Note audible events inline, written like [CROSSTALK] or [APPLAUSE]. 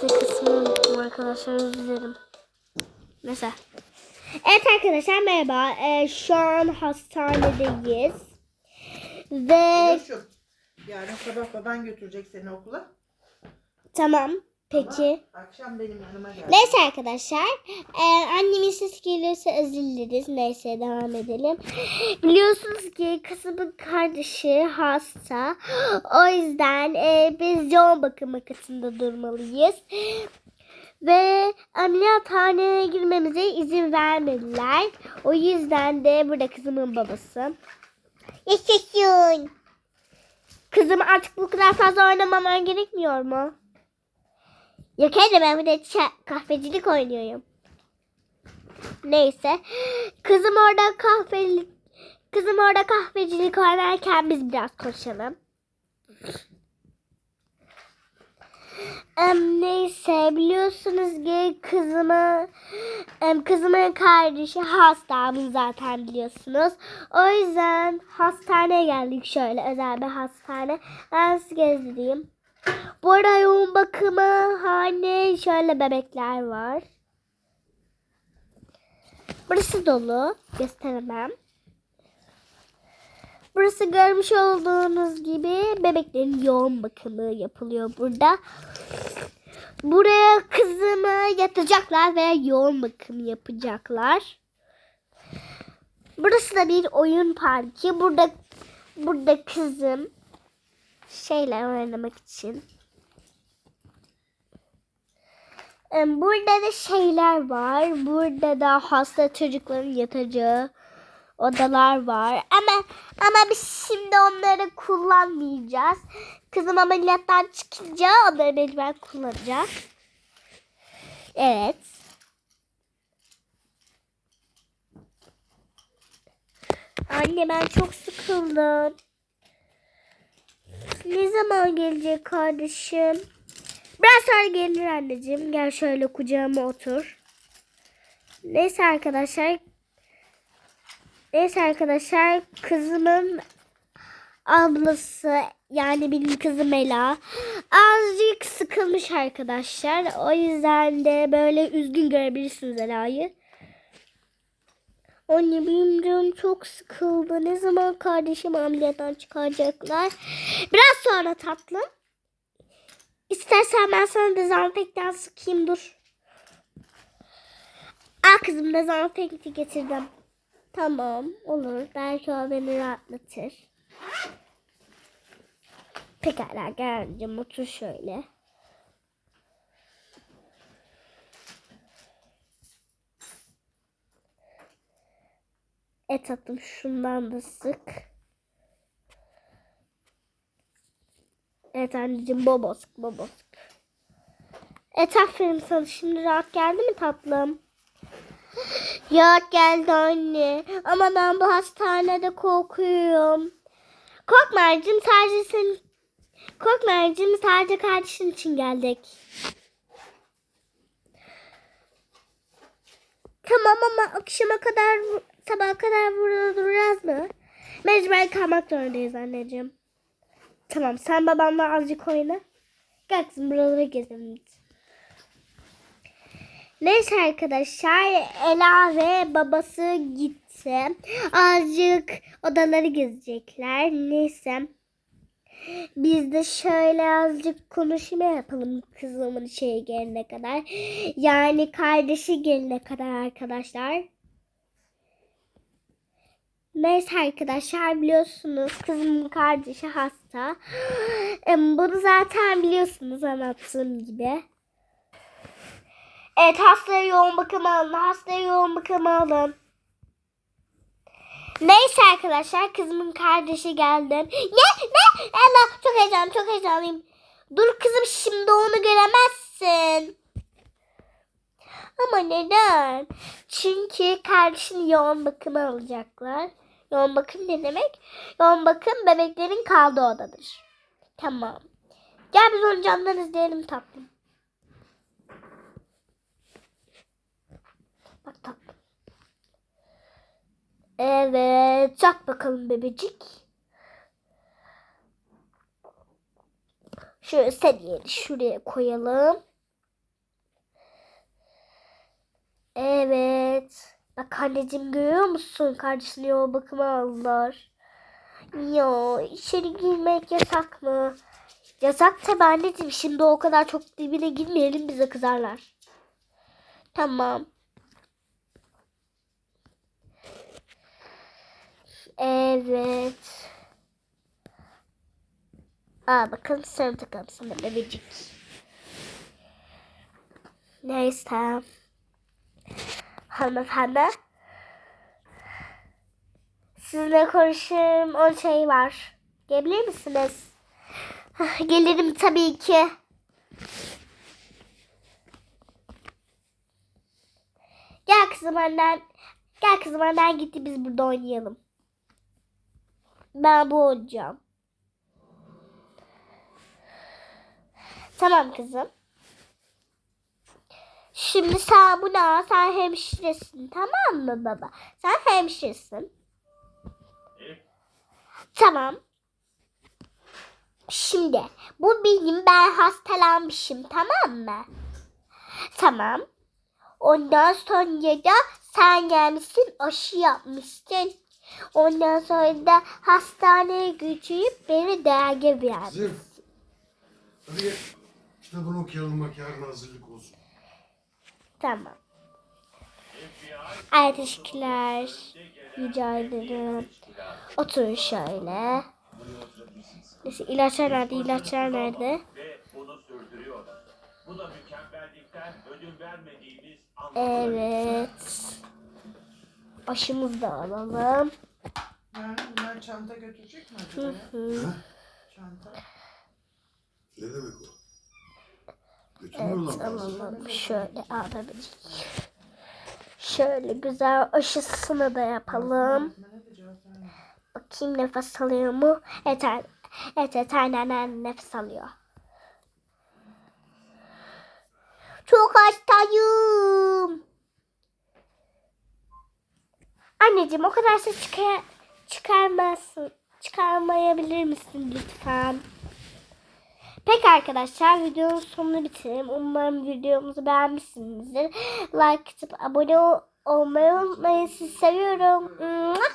kısmını unuttum arkadaşlar özür dilerim. Mesela. Evet arkadaşlar merhaba. Ee, şu an hastanedeyiz. Ve Eloş'um, yarın sabah baban götürecek seni okula. tamam peki. Akşam benim yanıma gel. Neyse arkadaşlar. Eğer annemin sesi gelirse özür dileriz. Neyse devam edelim. Biliyorsunuz ki kızımın kardeşi hasta. O yüzden e, biz yoğun bakım katında durmalıyız. Ve ameliyathaneye girmemize izin vermediler. O yüzden de burada kızımın babası. Yaşasın. Kızım artık bu kadar fazla oynamaman gerekmiyor mu? Yok hele ben bir de kahvecilik oynuyorum. Neyse. Kızım orada kahvelik Kızım orada kahvecilik oynarken biz biraz konuşalım. Em, neyse biliyorsunuz ki kızımı em, kızımın kardeşi hasta bunu zaten biliyorsunuz. O yüzden hastaneye geldik şöyle özel bir hastane. Ben sizi gezdireyim. Bu arada yoğun bakımı hani şöyle bebekler var. Burası dolu. Gösteremem. Burası görmüş olduğunuz gibi bebeklerin yoğun bakımı yapılıyor burada. Buraya kızımı yatacaklar ve yoğun bakım yapacaklar. Burası da bir oyun parkı. Burada burada kızım şeyler oynamak için. Em, Burada da şeyler var. Burada da hasta çocukların yatacağı odalar var. Ama ama biz şimdi onları kullanmayacağız. Kızım ameliyattan çıkınca onları mecbur kullanacağız. Evet. Anne ben çok sıkıldım. Ne zaman gelecek kardeşim? Biraz sonra gelir anneciğim. Gel şöyle kucağıma otur. Neyse arkadaşlar. Neyse arkadaşlar. Kızımın ablası yani benim kızım Ela azıcık sıkılmış arkadaşlar. O yüzden de böyle üzgün görebilirsiniz Ela'yı. Anne benim canım çok sıkıldı. Ne zaman kardeşim ameliyattan çıkaracaklar? Biraz sonra tatlım. İstersen ben sana dezenfektan sıkayım dur. Al kızım dezenfekti getirdim. Tamam olur. Belki o beni rahatlatır. Pekala geldim otur şöyle. Et attım şundan da sık. Evet anneciğim bobo sık bobo sık. Evet aferin sana şimdi rahat geldi mi tatlım? Yok geldi anne. Ama ben bu hastanede korkuyorum. Korkma anneciğim sadece senin... Korkma anneciğim sadece kardeşin için geldik. Tamam ama akşama kadar sabaha kadar burada duracağız mı? Mecbur kalmak zorundayız anneciğim. Tamam sen babamla azıcık oyna. Gel kızım buraları gezelim. Neyse arkadaşlar Ela ve babası gitti. Azıcık odaları gezecekler. Neyse. Biz de şöyle azıcık konuşma yapalım kızımın şeye gelene kadar. Yani kardeşi gelene kadar arkadaşlar. Neyse arkadaşlar biliyorsunuz kızımın kardeşi hasta. [GASPS] Bunu zaten biliyorsunuz anlattığım gibi. Evet hastaya yoğun bakım alın. Hastaya yoğun bakım alın. Neyse arkadaşlar kızımın kardeşi geldi. Ne? Ne? Allah çok heyecanlıyım çok heyecanlıyım. Dur kızım şimdi onu göremezsin. Ama neden? Çünkü kardeşini yoğun bakıma alacaklar. Yoğun bakım ne demek? Yoğun bakım bebeklerin kaldığı odadır. Tamam. Gel biz onu camdan izleyelim tatlım. Bak tatlım. Evet. Çak bakalım bebecik. Şöyle seviyeli şuraya koyalım. Evet. Bak anneciğim görüyor musun? Kardeşini yoğun bakıma aldılar. Ya içeri girmek yasak mı? Yasak tabii anneciğim. Şimdi o kadar çok dibine girmeyelim bize kızarlar. Tamam. Evet. Aa bakın sen takalım sana bebecik. Neyse. Hanımefendi. Sizinle konuşayım. O şey var. Gelebilir misiniz? Hah, Gelirim tabii ki. Gel kızım annen. Gel kızım annen gitti biz burada oynayalım. Ben bu olacağım. Tamam kızım. Şimdi sen buna sen hemşiresin tamam mı baba? Sen hemşiresin. Tamam. Şimdi bu benim ben hastalanmışım tamam mı? Tamam. Ondan sonra da sen gelmişsin aşı yapmışsın. Ondan sonra da hastaneye götürüp beni dergi vermiş. Kızım. Hadi gel. Kitabını okuyalım bak yarın hazırlık olsun. Tamam. Ay teşekkürler. Rica ederim. Oturun şöyle. Neyse ilaçlar nerede? İlaçlar nerede? Evet. Başımızı da alalım. Bunlar çanta götürecek mi Hı acaba? ya? hı. Çanta. Ne demek o? Evet Götürmüyorlar alalım. Şöyle alabiliriz. Şöyle güzel aşısını da yapalım. Bakayım nefes alıyor mu? Evet, evet, evet aynen nefes alıyor. Çok hastayım. Anneciğim o kadar ses çıkar çıkarmazsın. Çıkarmayabilir misin lütfen? Peki arkadaşlar videonun sonunu bitirelim. Umarım videomuzu beğenmişsinizdir. Like atıp abone ol- olmayı unutmayın. Sizi seviyorum.